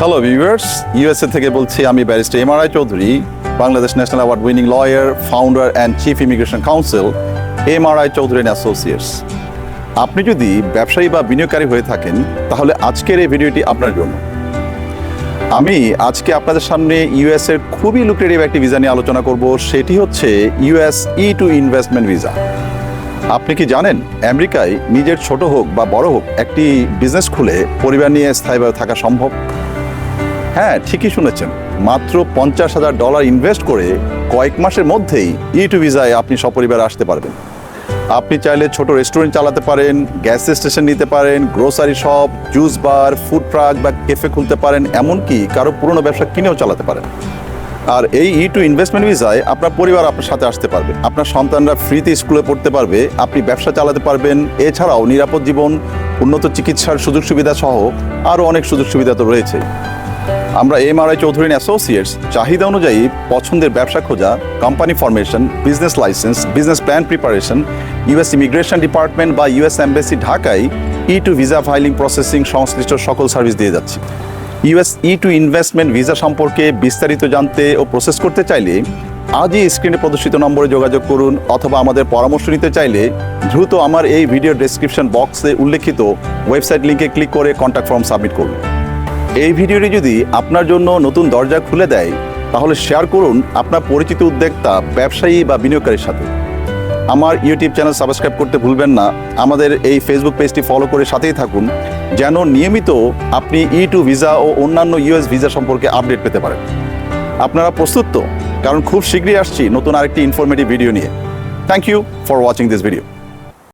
Hello viewers USA থেকে বলছি আমি barrister M R I Chowdhury, Bangladesh national award winning lawyer founder and chief immigration counsel M R I Chowdhury associates আপনি যদি ব্যবসায়ী বা বিনিয়োগকারী হয়ে থাকেন, তাহলে আজকের এই ভিডিওটি আপনার জন্য। আমি আজকে আপনাদের সামনে ইউএস এর খুবই লুক্রেটিভ একটি ভিসা নিয়ে আলোচনা করব। সেটি হচ্ছে US E two investment visa আপনি কি জানেন, আমেরিকায় নিজের ছোট হোক বা বড় হোক, একটি বিজনেস খুলে পরিবার নিয়ে স্থায়ীভাবে থাকা সম্ভব? হ্যাঁ ঠিকই শুনেছেন। মাত্র পঞ্চাশ হাজার ডলার ইনভেস্ট করে কয়েক মাসের মধ্যেই ই টু ভিসায় আপনি সপরিবার আসতে পারবেন। আপনি চাইলে ছোট রেস্টুরেন্ট চালাতে পারেন গ্যাস স্টেশন নিতে পারেন grocery shop juice bar food truck বা কেফে খুলতে পারেন, এমনকি কারও পুরনো ব্যবসা কিনেও চালাতে পারেন। আর এই ই টু ইনভেস্টমেন্ট ভিসায় আপনার পরিবার আপনার সাথে আসতে পারবে। আপনার সন্তানরা ফ্রিতে স্কুলে পড়তে পারবে, আপনি ব্যবসা চালাতে পারবেন, এছাড়াও নিরাপদ জীবন, উন্নত চিকিৎসার সুযোগ সুবিধা সহ আরও অনেক সুযোগ সুবিধা তো রয়েছে আমরা M R I Chowdhury associates চাহিদা অনুযায়ী পছন্দের ব্যবসা খোঁজা company formation business license business plan preparation US immigration department বা ইউএস এম্বাসি ঢাকায় E two visa filing processing সংশ্লিষ্ট সকল সার্ভিস দিয়ে যাচ্ছি। US E two investment visa সম্পর্কে বিস্তারিত জানতে ও প্রসেস করতে চাইলে আজই স্ক্রিনে প্রদর্শিত নম্বরে যোগাযোগ করুন অথবা আমাদের পরামর্শ নিতে চাইলে দ্রুত আমার এই ভিডিও ডেসক্রিপশন বক্সে উল্লেখিত ওয়েবসাইট লিঙ্কে ক্লিক করে কন্ট্যাক্ট ফর্ম সাবমিট করুন। এই ভিডিওটি যদি আপনার জন্য নতুন দরজা খুলে দেয়, তাহলে শেয়ার করুন আপনার পরিচিত উদ্যোক্তা, ব্যবসায়ী বা বিনিয়োগকারীর সাথে। আমার ইউটিউব চ্যানেল সাবস্ক্রাইব করতে ভুলবেন না। আমাদের এই ফেসবুক পেজটি ফলো করে সাথেই থাকুন, যেন নিয়মিত আপনি ই টু ভিসা ও অন্যান্য ইউএস ভিসা সম্পর্কে আপডেট পেতে পারেন। আপনারা প্রস্তুত তো? কারণ খুব শীঘ্রই আসছি নতুন আরেকটি ইনফরমেটিভ ভিডিও নিয়ে। Thank you for watching this video